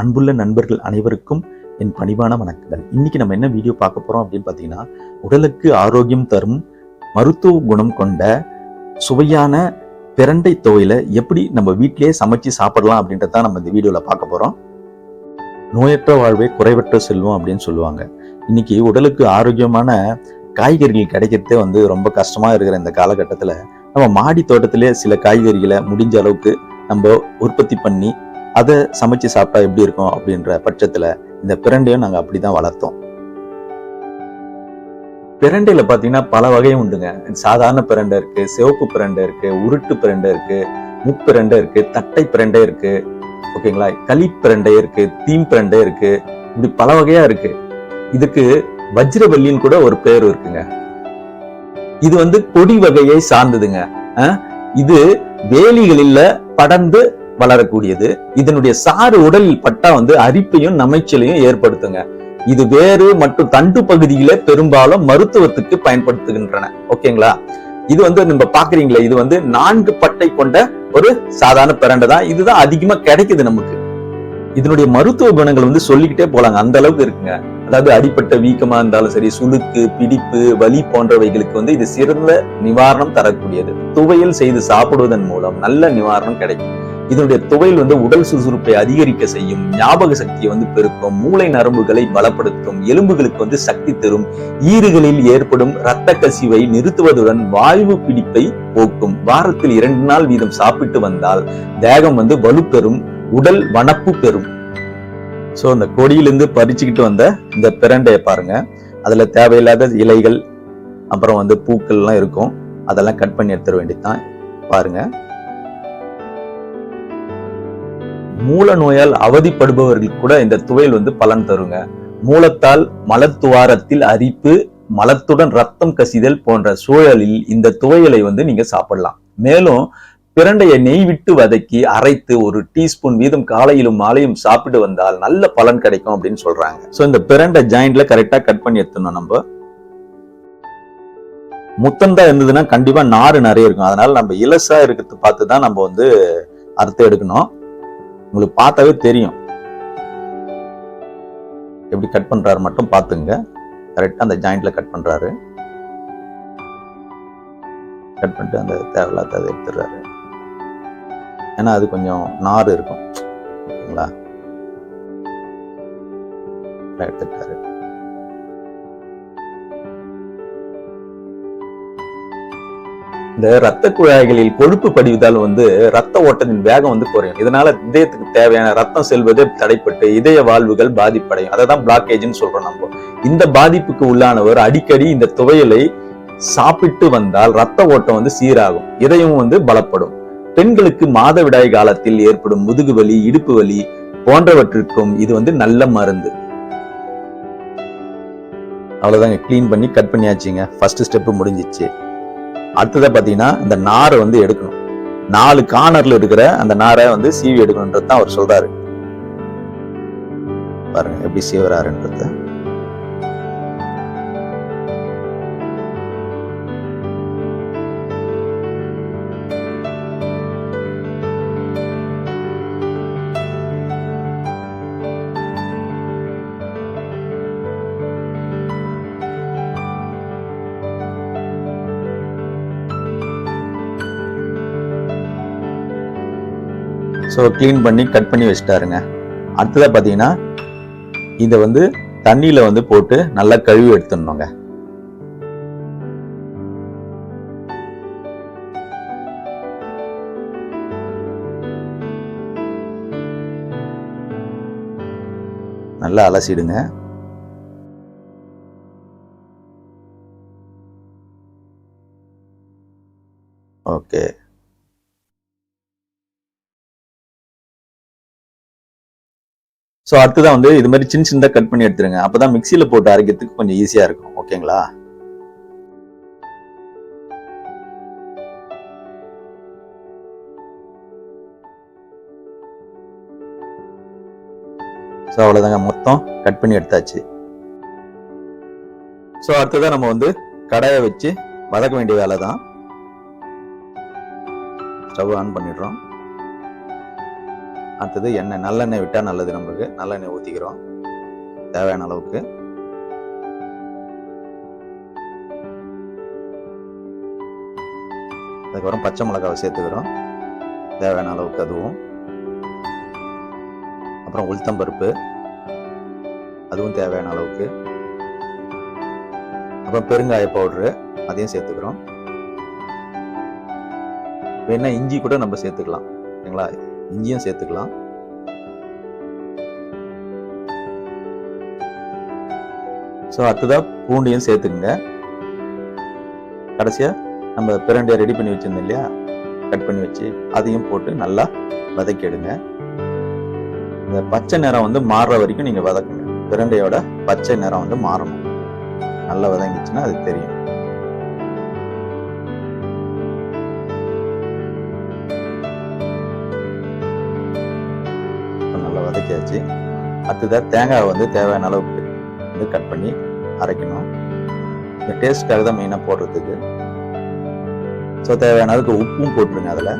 அன்புள்ள நண்பர்கள் அனைவருக்கும் என் பணிவான வணக்கங்கள். இன்னைக்கு நம்ம என்ன வீடியோ பார்க்க போறோம் அப்படின்னு பார்த்தீங்கன்னா உடலுக்கு ஆரோக்கியம் தரும் மருத்துவ குணம் கொண்ட சுவையான பிரண்டை தொகையில எப்படி நம்ம வீட்டிலேயே சமைச்சு சாப்பிடலாம் அப்படின்றத நம்ம இந்த வீடியோல பார்க்க போறோம். நோயற்ற வாழ்வே குறைவற்ற செல்வம் அப்படின்னு சொல்லுவாங்க. இன்னைக்கு உடலுக்கு ஆரோக்கியமான காய்கறிகள் கிடைக்கிறதே வந்து ரொம்ப கஷ்டமா இருக்கிற இந்த காலகட்டத்தில் நம்ம மாடி தோட்டத்திலே சில காய்கறிகளை முடிஞ்ச அளவுக்கு நம்ம உற்பத்தி பண்ணி அதை சமைச்சு சாப்பிட்டா எப்படி இருக்கும் அப்படின்ற பட்சத்துல இந்த பிரண்டையும் நாங்க அப்படிதான் வளர்த்தோம். பிரண்டையில பாத்தீங்கன்னா பல வகையும் உண்டுங்க. சாதாரண பிரண்டை இருக்கு சிவப்பு பிரண்டை இருக்கு உருட்டு பிரண்டை இருக்கு முப்பிரண்டை இருக்கு தட்டை பிரண்டை இருக்கு ஓகேங்களா களி பிரண்டை இருக்கு தீம் பிரண்டை இருக்கு இப்படி பல வகையா இருக்கு. இதுக்கு வஜ்ரவல்லின்னு கூட ஒரு பேர் இருக்குங்க. இது வந்து கொடி வகையை சார்ந்ததுங்க. அஹ், இது வேலிகளில் படர்ந்து வளரக்கூடியது. இதனுடைய சாறு உடலில் பட்டா வந்து அரிப்பையும் நமைச்சலையும் ஏற்படுத்துங்க. இது வேறு மற்றும் தண்டு பகுதியில பெரும்பாலும் மருத்துவத்துக்கு பயன்படுத்துகின்றன. ஓகேங்களா? இது வந்து நம்ம பாக்குறீங்களா இது வந்து நான்கு பட்டை கொண்ட ஒரு சாதாரண பிரண்டை தான். இதுதான் அதிகமா கிடைக்குது நமக்கு. இதனுடைய மருத்துவ குணங்கள் வந்து சொல்லிக்கிட்டே போலாங்க. அந்த அளவுக்கு இருக்குங்க. அதாவது அடிப்பட்ட வீக்கமா இருந்தாலும் சரி சுளுக்கு பிடிப்பு வலி போன்றவைகளுக்கு வந்து இது சிறந்த நிவாரணம் தரக்கூடியது. துவையல் செய்து சாப்பிடுவதன் மூலம் நல்ல நிவாரணம் கிடைக்கும். இதனுடைய துவையல் வந்து உடல் சுறுசுறுப்பை அதிகரிக்க செய்யும் ஞாபக சக்தியை வந்து பெருக்கும் மூளை நரம்புகளை பலப்படுத்தும் எலும்புகளுக்கு வந்து சக்தி தரும் ஈறுகளில் ஏற்படும் இரத்த கசிவை நிறுத்துவதுடன் வாயு பிடிப்பை போக்கும். வாரத்தில் இரண்டு நாள் வீதம் சாப்பிட்டு வந்தால் தேகம் வந்து வலு பெறும் உடல் வனப்பு பெறும். ஸோ அந்த கொடியிலிருந்து பறிச்சுக்கிட்டு வந்த இந்த பிரண்டையை பாருங்க. அதுல தேவையில்லாத இலைகள் அப்புறம் வந்து பூக்கள்லாம் இருக்கும். அதெல்லாம் கட் பண்ணி எடுத்துட வேண்டியதுதான். பாருங்க. மூல நோயால் அவதிப்படுபவர்களுக்கு கூட இந்த துவையல் வந்து பலன் தருங்க. மூலத்தால் மலத்துவாரத்தில் அரிப்பு மலத்துடன் ரத்தம் கசிதல் போன்ற சூழலில் இந்த துவையலை வந்து நீங்க சாப்பிடலாம். மேலும் பிரண்டையை நெய் விட்டு வதக்கி அரைத்து ஒரு டீஸ்பூன் வீதம் காலையிலும் மாலையும் சாப்பிட்டு வந்தால் நல்ல பலன் கிடைக்கும் அப்படின்னு சொல்றாங்க. சோ இந்த பிரண்டை ஜாயிண்ட்ல கரெக்டா கட் பண்ணி எடுத்துணும் நம்ம. முத்தந்தா இருந்ததுன்னா கண்டிப்பா நாறு நிறைய இருக்கும். அதனால நம்ம இலசா இருக்கிறது பார்த்து தான் நம்ம வந்து அறுத்து எடுக்கணும். உங்களுக்கு பார்த்தாவே தெரியும். எப்படி கட் பண்றாரு மட்டும் பார்த்துங்க. கரெக்டா அந்த ஜாயிண்ட்ல கட் பண்றாரு. கட் பண்ணிட்டு அந்த தேவையில்லாத அதை எடுத்துடுறாரு. ஏன்னா அது கொஞ்சம் நார் இருக்கும். ஓகேங்களா? எடுத்துட்டாரு. இந்த ரத்த குழாய்களில் கொழுப்பு படிவதால் வந்து ரத்த ஓட்டத்தின் வேகம் வந்து குறையும். இதனால இதயத்துக்கு தேவையான ரத்தம் செல்வது தடைப்பட்டு இதய வாழ்வுகள் பாதிப்படையும். அதை தான் பிளாக்கேஜ்னு சொல்றோம் நம்ம. இந்த பாதிப்புக்கு உள்ளானவர் அடிக்கடி இந்த துவையலை சாப்பிட்டு வந்தால் ரத்த ஓட்டம் வந்து சீராகும். இதயம் வந்து பலப்படும். பெண்களுக்கு மாதவிடாய் காலத்தில் ஏற்படும் முதுகு வலி இடுப்பு வலி போன்றவற்றிற்கும் இது வந்து நல்ல மருந்து. அவ்வளவுதாங்க. க்ளீன் பண்ணி கட் பண்ணியாச்சுங்க. ஃபர்ஸ்ட் ஸ்டெப் முடிஞ்சிச்சு. அடுத்ததை பாத்தீங்கன்னா இந்த நாரை வந்து எடுக்கணும். நாலு கார்னர்ல இருக்கிற அந்த நாரை வந்து சீவி எடுக்கணுன்றது தான் அவர் சொல்றாரு. பாருங்க எப்படி சீவராருன்றத ஸோ க்ளீன் பண்ணி கட் பண்ணி வச்சுட்டாருங்க. அடுத்ததாக பார்த்தீங்கன்னா இதை வந்து தண்ணியில் வந்து போட்டு நல்லா கழுவி எடுத்துடணுங்க. நல்லா அலசிடுங்க. ஓகே. ஸோ அடுத்ததான் வந்து இது மாதிரி சின்ன சின்னதாக கட் பண்ணி எடுத்துருங்க. அப்பதான் மிக்சியில் போட்டு அரைக்கிறதுக்கு கொஞ்சம் ஈஸியா இருக்கும். ஓகேங்களா? ஸோ அவ்வளோதாங்க மொத்தம் கட் பண்ணி எடுத்தாச்சு. ஸோ அடுத்ததான் நம்ம வந்து கடாயை வச்சு வதக்க வேண்டிய வேலை தான் ஸ்டவ் ஆன் பண்ணிடுறோம். அடுத்தது எண்ணெய் நல்லெண்ணெய் விட்டால் நல்லது நம்மளுக்கு. நல்லெண்ணெய் ஊற்றிக்கிறோம் தேவையான அளவுக்கு. அதுக்கப்புறம் பச்சை மிளகாவை சேர்த்துக்கிறோம். தேவையான அளவுக்கு அதுவும். அப்புறம் உளுத்தம்பருப்பு அதுவும் தேவையான அளவுக்கு. அப்புறம் பெருங்காய பவுட்ரு அதையும் சேர்த்துக்கிறோம். வேணா இஞ்சி கூட நம்ம சேர்த்துக்கலாம். சரிங்களா? இஞ்சியும் சேர்த்துக்கலாம். ஸோ அடுத்ததாக பூண்டையும் சேர்த்துக்குங்க. கடைசியாக நம்ம பிரண்டையை ரெடி பண்ணி வச்சிருந்தோம் இல்லையா? கட் பண்ணி வச்சு அதையும் போட்டு நல்லா வதக்கிடுங்க. இந்த பச்சை நிறம் வந்து மாறுற வரைக்கும் நீங்கள் வதக்குங்க. பிரண்டையோட பச்சை நிறம் வந்து மாறணும். நல்லா வதங்கிச்சுன்னா அது தெரியும். வதக்கியாச்சு. அடுத்ததாக தேங்காய் வந்து தேவையான அளவுக்கு வந்து கட் பண்ணி அரைக்கணும். இந்த டேஸ்ட்டுக்காக தான் மெயினாக போடுறதுக்கு. ஸோ தேவையான அளவுக்கு உப்பும் போட்டுருங்க அதில்.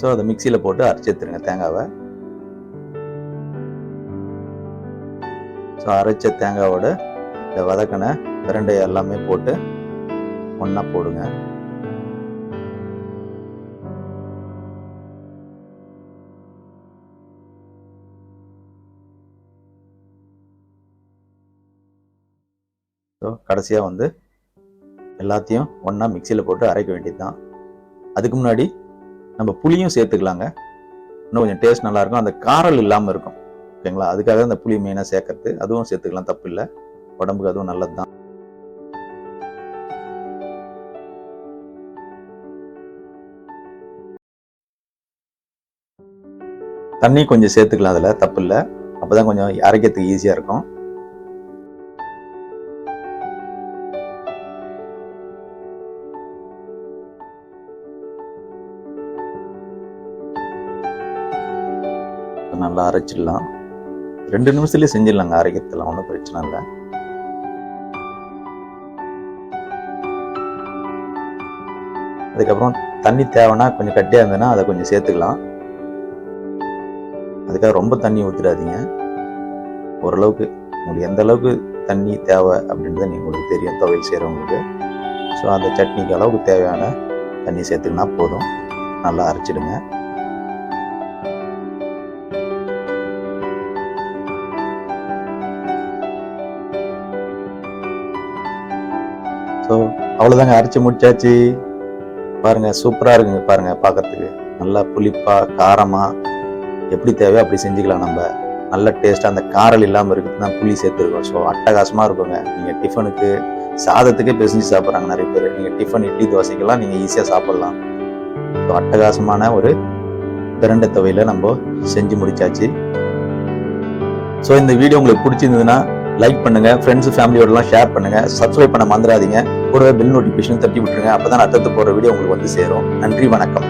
ஸோ அதை மிக்சியில் போட்டு அரைச்சி எடுத்துருங்க தேங்காவை. ஸோ அரைச்ச தேங்காவோட இந்த வதக்கின பிரண்டை எல்லாமே போட்டு ஒன்றா போடுங்க. ஸோ கடைசியாக வந்து எல்லாத்தையும் ஒன்றா மிக்சியில் போட்டு அரைக்க வேண்டியது தான் அதுக்கு முன்னாடி நம்ம புளியும் சேர்த்துக்கலாங்க. இன்னும் கொஞ்சம் டேஸ்ட் நல்லா இருக்கும் அந்த காரல் இல்லாமல் இருக்கும். ஓகேங்களா அதுக்காக அந்த புளி மெயினாக சேர்க்கறது. அதுவும் சேர்த்துக்கலாம். தப்பு இல்லை உடம்புக்கு அதுவும் நல்லது தான் தண்ணி கொஞ்சம் சேர்த்துக்கலாம் அதில் தப்பு இல்லை அப்போ தான் கொஞ்சம் அரைக்கிறதுக்கு ஈஸியாக இருக்கும். நல்லா அரைச்சிடலாம். ரெண்டு நிமிஷத்துலேயே செஞ்சிடலாங்க அரைக்கிறதுலாம் ஒன்றும் பிரச்சனை இல்லை. அதுக்கப்புறம் தண்ணி தேவைன்னா கொஞ்சம் கட்டியாக இருந்ததுன்னா அதை கொஞ்சம் சேர்த்துக்கலாம். அதுக்காக ரொம்ப தண்ணி ஊற்றிடாதீங்க ஓரளவுக்கு உங்களுக்கு எந்த அளவுக்கு தண்ணி தேவை அப்படின்றத நீங்கள் உங்களுக்கு தெரியும் துவையல் செய்கிறவங்களுக்கு ஸோ அந்த சட்னிக்கு அளவுக்கு தேவையான தண்ணி சேர்த்துக்கினா போதும். நல்லா அரைச்சிடுங்க. ஸோ அவ்வளோதாங்க அரைச்சி முடிச்சாச்சு. பாருங்க சூப்பராக இருக்குங்க பாருங்க பார்க்குறதுக்கு நல்லா புளிப்பா காரமா. எப்படி தேவையோ அப்படி செஞ்சுக்கலாம் நம்ம. நல்ல டேஸ்ட்டாக அந்த காரல் இல்லாமல் இருக்கிறது தான் புளி சேர்த்துருக்கோம். ஸோ அட்டகாசமாக இருக்குங்க. நீங்கள் டிஃபனுக்கு சாதத்துக்கே பிசைஞ்சு சாப்பிட்றாங்க நிறைய பேர். நீங்கள் டிஃபன் இட்லி தோசைக்கெல்லாம் நீங்கள் ஈஸியாக சாப்பிட்லாம். ஸோ அட்டகாசமான ஒரு திரண்ட துவையில நம்ம செஞ்சு முடிச்சாச்சு. ஸோ இந்த வீடியோ உங்களுக்கு பிடிச்சிருந்ததுன்னா லைக் பண்ணுங்க. ஃப்ரெண்ட்ஸ் ஃபேமிலியோடலாம் ஷேர் பண்ணுங்க. சப்ஸ்கிரைப் பண்ண மறந்துடாதீங்க. கூடவே பில் நோட்டிஃபிகேஷன் தட்டி விட்டுருங்க. அப்பதான் அடுத்தடுத்து போகிற வீடியோ உங்களுக்கு வந்து சேரும். நன்றி வணக்கம்.